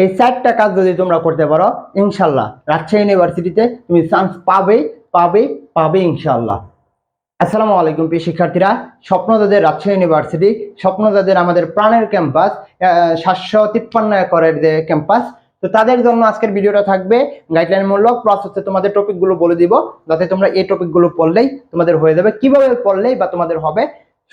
এই চারটা কাজ যদি তোমরা করতে পারো, ইনশাল্লাহ রাজশাহী ইউনিভার্সিটিতে তুমি চান্স পাবে পাবে পাবে ইনশাল্লাহ। আসসালামু আলাইকুম প্রিয় শিক্ষার্থীরা স্বপ্নদাদের রাজশাহী ইউনিভার্সিটি স্বপ্নদাদের আমাদের প্রাণের ক্যাম্পাস সাতশো তিপ্পান্ন একরের যে ক্যাম্পাস, তো তাদের জন্য আজকের ভিডিওটা থাকবে। গাইডলাইন মূলক প্লাস হচ্ছে তোমাদের টপিকগুলো বলে দিব, যাতে তোমরা এই টপিকগুলো পড়লেই তোমাদের হয়ে যাবে। কীভাবে পড়লেই বা তোমাদের হবে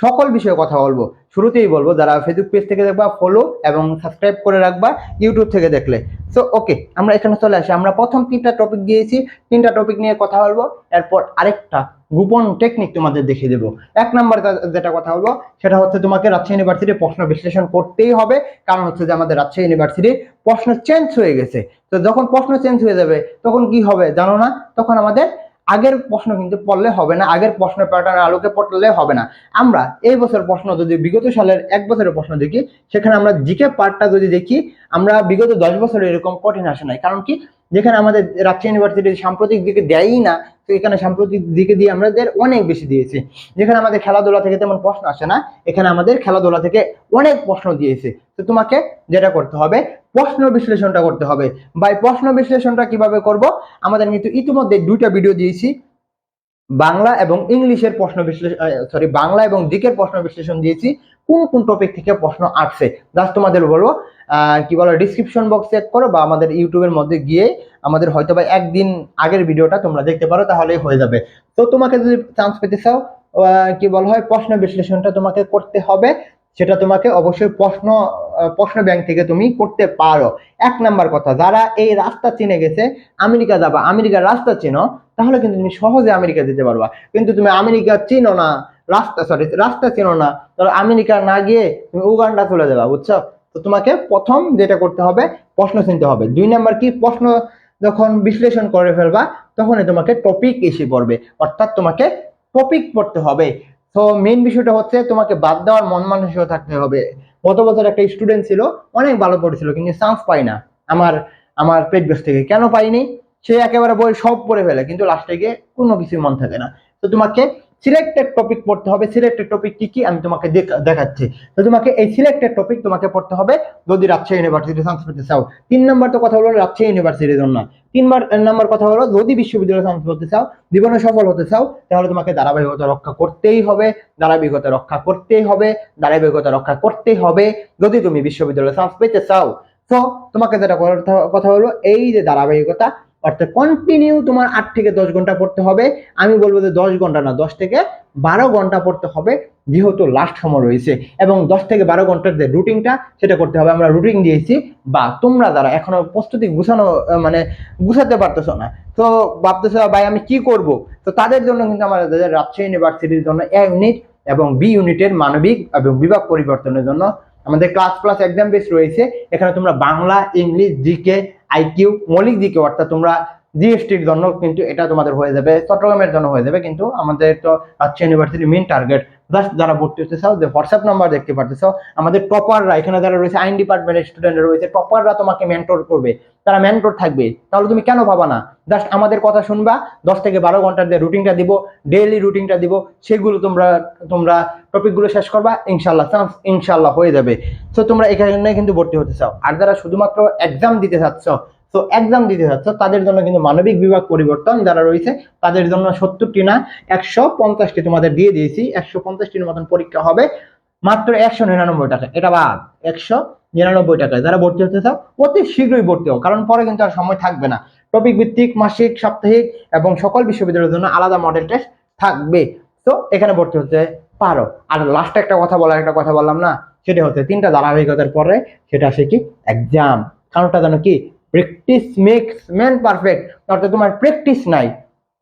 সকল বিষয়ে কথা বলব। শুরুতেই বলব, যারা ফেসবুক পেজ থেকে দেখবা ফলো এবং সাবস্ক্রাইব করে রাখবা ইউটিউব থেকে দেখলে। সো ওকে আমরা এখানে চলে আসি। আমরা প্রথম তিনটা টপিক দিয়েছি। তিনটা টপিক নিয়ে কথা বলব। এরপর আরেকটা গোপন টেকনিক তোমাদের দেখিয়ে দেবো। এক নম্বর যেটা কথা বলব, সেটা হচ্ছে তোমাকে রাজশাহী ইউনিভার্সিটির প্রশ্ন বিশ্লেষণ করতেই হবে। কারণ হচ্ছে যে আমাদের রাজশাহী ইউনিভার্সিটির প্রশ্ন চেঞ্জ হয়ে গেছে। তো যখন প্রশ্ন চেঞ্জ হয়ে যাবে, তখন কি হবে জানো না? তখন আমাদের আগের প্রশ্ন কিন্তু পড়লে হবে না, আগের প্রশ্ন প্যাটার্নের আলোকে পড়লে হবে না। আমরা এই বছর প্রশ্ন যদি বিগত সালের এক বছরের প্রশ্ন দেখি, সেখানে আমরা জিকে পার্টটা যদি দেখি, আমরা বিগত দশ বছরে এরকম কঠিন আসে নাই। কারণ কি? যেখানে আমাদের রাজশাহী ইউনিভার্সিটি সাম্প্রতিক দিকে দেয়ই না, তো এখানে সাম্প্রতিক দিকে দিয়ে আমাদের অনেক বেশি দিয়েছে। যেখানে আমাদের খেলাধুলা থেকে তেমন প্রশ্ন আসে না, এখানে আমাদের খেলাধুলা থেকে অনেক প্রশ্ন দিয়েছে। তো তোমাকে যেটা করতে হবে, প্রশ্ন বিশ্লেষণটা করতে হবে। বা প্রশ্ন বিশ্লেষণটা কীভাবে করব, আমাদের কিন্তু ইতিমধ্যে দুইটা ভিডিও দিয়েছি। বাংলা এবং ইংলিশের প্রশ্ন বিশ্লেষণ সরি বাংলা এবং দিকের প্রশ্ন বিশ্লেষণ দিয়েছি। কোন কোন টপিক থেকে প্রশ্ন আসছে? জাস্ট তোমাদের বলব কি বলো ডিসক্রিপশন বক্স চেক করো বা আমাদের ইউটিউবের মধ্যে গিয়ে আমাদের হয়তো বা একদিন আগের ভিডিওটা তোমরা দেখতে পারো, তাহলেই হয়ে যাবে। তো তোমাকে যদি চান্স পেতে চাও কি বলা হয়, প্রশ্ন বিশ্লেষণটা তোমাকে করতে হবে। সেটা তোমাকে অবশ্যই প্রশ্ন প্রশ্ন ব্যাংক থেকে তুমি করতে পারো। এক নাম্বার কথা, যারা এই রাস্তা চিনে গেছে, আমেরিকা যাবা, আমেরিকার রাস্তা চেনো, তাহলে কিন্তু তুমি সহজে আমেরিকা যেতে পারবা। কিন্তু তুমি আমেরিকা চিনো না, রাস্তা সরি রাস্তা চেনো না, তাহলে আমেরিকা না গিয়ে তুমি উগান্ডা চলে যাবা, বুঝছ? তো তোমাকে প্রথম যেটা করতে হবে, প্রশ্ন চিনতে হবে। দুই নাম্বার কি, প্রশ্ন যখন বিশ্লেষণ করে ফেলবা, তখনই তোমাকে টপিক এসে পড়বে, অর্থাৎ তোমাকে টপিক পড়তে হবে। তো মেন বিষয়টা হচ্ছে তোমাকে বাদ দেওয়ার মন মানসিকতা থাকতে হবে। গত বছর একটা স্টুডেন্ট ছিল, অনেক ভালো পড়েছিল, কিন্তু চান্স পাই না আমার আমার পেট বেস থেকে। কেন পাইনি সে একেবারে বই সব পড়ে ফেলে, কিন্তু লাস্টে গিয়ে কোনো কিছুই মন থাকে না। তো তোমাকে সিলেক্টেড টপিক পড়তে হবে। সিলেক্টেড টপিক কি কি? আমি তোমাকে দেখাচ্ছি। তো তোমাকে এই সিলেক্টেড টপিক তোমাকে পড়তে হবে যদি রাজশাহী ইউনিভার্সিটি চান্স পেতে চাও। তিন নম্বর তো কথা হলো রাজশাহী ইউনিভার্সিটির জন্য। তিনবার নম্বর কথা হলো যদি বিশ্ববিদ্যালয়ে চান্স পেতে চাও, জীবনে সফল হতে চাও, তাহলে তোমাকে ধারাবাহিকতা রক্ষা করতেই হবে, ধারাবাহিকতা রক্ষা করতেই হবে, ধারাবাহিকতা রক্ষা করতেই হবে, যদি তুমি বিশ্ববিদ্যালয়ে চান্স পেতে চাও। তো তোমাকে যেটা কথা- হলো এই যে ধারাবাহিকতা অর্থাৎ কন্টিনিউ তোমার আট থেকে দশ ঘণ্টা পড়তে হবে। আমি বলব যে দশ ঘণ্টা না, দশ থেকে বারো ঘণ্টা পড়তে হবে, যেহেতু লাস্ট সময় রয়েছে। এবং দশ থেকে বারো ঘণ্টার যে রুটিনটা সেটা করতে হবে। আমরা রুটিন দিয়েছি, বা তোমরা যারা এখনও প্রস্তুতি গুছানো মানে গুছাতে পারতেছো না, তো ভাবতেছো, ভাই, আমি কি করব? তো তাদের জন্য কিন্তু আমাদের রাজশাহী ইউনিভার্সিটির জন্য এ ইউনিট এবং বি ইউনিটের মানবিক এবং বিভাগ পরিবর্তনের জন্য আমাদের ক্লাস প্লাস এক্সাম বেস রয়েছে। এখানে তোমরা বাংলা, ইংলিশ জিকে আইকিউ মৌলিক দিকে অর্থাৎ তোমরা জিএসটির জন্য কিন্তু এটা তোমাদের হয়ে যাবে, চট্টগ্রামের জন্য হয়ে যাবে, কিন্তু আমাদের তো রাজশাহী ইউনিভার্সিটির মেন টার্গেট জাস্ট যারা ভর্তি হতে চাও, যে হোয়াটসঅ্যাপ নাম্বার দেখতে পারতেছো আমাদের টপাররা এখানে যারা রয়েছে, আইন ডিপার্টমেন্টের স্টুডেন্টরা রয়েছে টপাররা তোমাকে মেন্টর করবে। তারা মেন্টর থাকবে। তাহলে তুমি কেন ভাবা না? জাস্ট আমাদের কথা শুনবা, দশ থেকে বারো ঘণ্টার যে রুটিনটা দিব ডেইলি রুটিনটা দিব, সেগুলো তোমরা তোমরা টপিকগুলো শেষ করবা ইনশাল্লাহ চান্স ইনশাল্লাহ হয়ে যাবে। তো তোমরা এখানে কিন্তু ভর্তি হতে চাও। আর যারা শুধুমাত্র এক্সাম দিতে চাচ্ছ তো এক্সাম দিতে চাচ্ছ তাদের জন্য কিন্তু মানবিক বিভাগ পরিবর্তন যারা রয়েছে, তাদের জন্য সত্তরটি না, একশো পঞ্চাশটি তোমাদের দিয়ে দিয়েছি, একশো পঞ্চাশটির মতন পরীক্ষা হবে, মাত্র একশো নিরানব্বই টাকা এটা বাদ, একশো নিরানব্বই টাকায়। যারা ভর্তি হতে চাও, অতি শীঘ্রই ভর্তি হোক কারণ পরে কিন্তু আর সময় থাকবে না। টপিক ভিত্তিক, মাসিক, সাপ্তাহিক এবং সকল বিশ্ববিদ্যালয়ের জন্য আলাদা মডেল টেস্ট থাকবে। তো এখানে ভর্তি হতে পারো। আর লাস্ট একটা কথা বলার, একটা কথা বললাম না, সেটা হচ্ছে তিনটা ধারাবাহিকতার পরে, সেটা আসে কি এক্সাম কারণটা যেন কি প্র্যাকটিস মেক্স ম্যান পারফেক্ট অর্থাৎ তোমার প্র্যাকটিস নাই।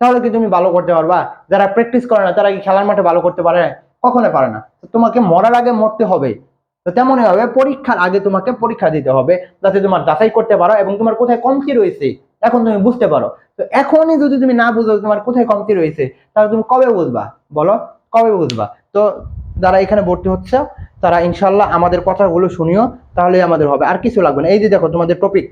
তাহলে কি তুমি ভালো করতে পারবা? যারা প্র্যাকটিস করে না, তারা কি খেলার মাঠে ভালো করতে পারে? কখনো পারে না। তো তোমাকে মরার আগে মরতে হবে। তো তেমনই হবে পরীক্ষার আগে তোমাকে পরীক্ষা দিতে হবে, যাতে তোমার যাচাই করতে পারো এবং তোমার কোথায় কমতি রয়েছে, এখন তুমি বুঝতে পারো। তো এখনই যদি তুমি না বুঝো তোমার কোথায় কমতি রয়েছে, তাহলে তুমি কবে বুঝবা? বলো, কবে বুঝবা? তো যারা এখানে ভর্তি হচ্ছে, তারা ইনশাল্লাহ আমাদের কথাগুলো শুনিও, তাহলেই আমাদের হবে। আর কিছু লাগবে না। এই যে দেখো তোমাদের টপিক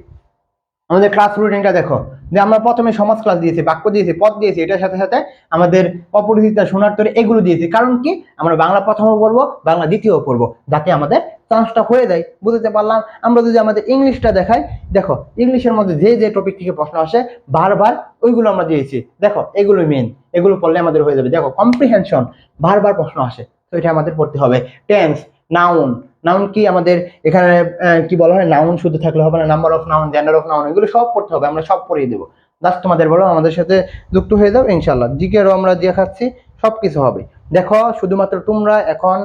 আমাদের ক্লাস রুটিনটা দেখো, যে আমরা প্রথমে সমাজ ক্লাস দিয়েছি, বাক্য দিয়েছি, পদ দিয়েছি, এটার সাথে সাথে আমাদের অপরিচিতা শোনার তরে এগুলো দিয়েছি। কারণ কি? আমরা বাংলা প্রথমও পড়ব, বাংলা দ্বিতীয় পড়ব, যাতে আমাদের চান্সটা হয়ে যায়। বুঝতে পারলাম? আমরা যদি আমাদের ইংলিশটা দেখাই, দেখো, ইংলিশের মধ্যে যে যে টপিক থেকে প্রশ্ন আসে, বারবার ওইগুলো আমরা দিয়েছি। দেখো এগুলো মেন এগুলো পড়লে আমাদের হয়ে যাবে। দেখো কম্প্রিহেনশন বারবার প্রশ্ন আসে। তো এটা আমাদের পড়তে হবে। টেন্স নাউন নাউন কি? আমাদের এখানে কি বলা হয়? নাউন শুধু থাকলে হবে না। Number of noun gender of noun এগুলো সব পড়তে হবে। আমরা সব পড়িয়ে দেবো। জাস্ট তোমাদের বলো, আমাদের সাথে যুক্ত হয়ে যাও ইনশাল্লাহ জিকেরও আমরা দেখাচ্ছি সব কিছু হবে। দেখো, শুধুমাত্র তোমরা এখন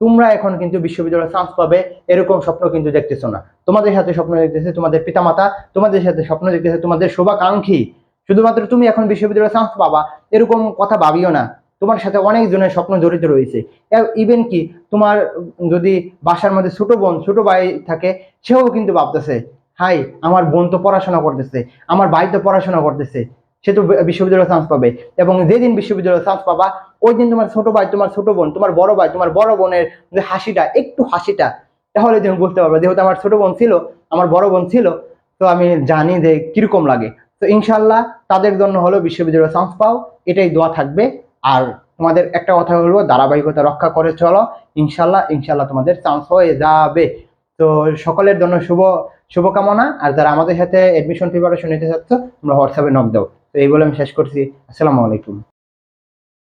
তোমরা এখন কিন্তু বিশ্ববিদ্যালয়ে চান্স পাবে, এরকম স্বপ্ন কিন্তু দেখতেছো না। তোমাদের সাথে স্বপ্ন দেখতেছে তোমাদের পিতামাতা, তোমাদের সাথে স্বপ্ন দেখতেছে তোমাদের শুভাকাঙ্ক্ষী। শুধুমাত্র তুমি এখন বিশ্ববিদ্যালয়ে চান্স পাবা, এরকম কথা ভাবিও না। তোমার সাথে অনেক জনের স্বপ্ন জড়িত রয়েছে। ইভেন কি তোমার যদি বাসার মধ্যে ছোট বোন, ছোট ভাই থাকে, সেও কিন্তু ভাবতেছে, হাই, আমার বোন তো পড়াশোনা করতেছে, আমার ভাই তো পড়াশোনা করতেছে, সে তো বিশ্ববিদ্যালয়ে চান্স পাবে। এবং যেদিন বিশ্ববিদ্যালয়ে চান্স পাবা, ওই দিন তোমার ছোট ভাই, তোমার ছোট বোন, তোমার বড় ভাই, তোমার বড় বোনের যে হাসিটা, একটু হাসিটা, তাহলে তুমি বুঝতে পারবে, যেহেতু আমার ছোট বোন ছিল, আমার বড় বোন ছিল, তো আমি জানি যে কীরকম লাগে। তো ইনশাল্লাহ তাদের জন্য হলো বিশ্ববিদ্যালয়ে চান্স পাও, এটাই দোয়া থাকবে। আর তোমাদের একটা কথা বলব, ধারাবাহিকতা রক্ষা করে চলো। ইনশাল্লাহ ইনশাল্লাহ তোমাদের চান্স হয়ে যাবে। তো সকলের জন্য শুভ শুভকামনা আর যারা আমাদের সাথে অ্যাডমিশন প্রিপারেশন নিতে চাচ্ছ, তোমরা হোয়াটসঅ্যাপে নক দাও। তো এই বলে আমি শেষ করছি। আসসালামু আলাইকুম।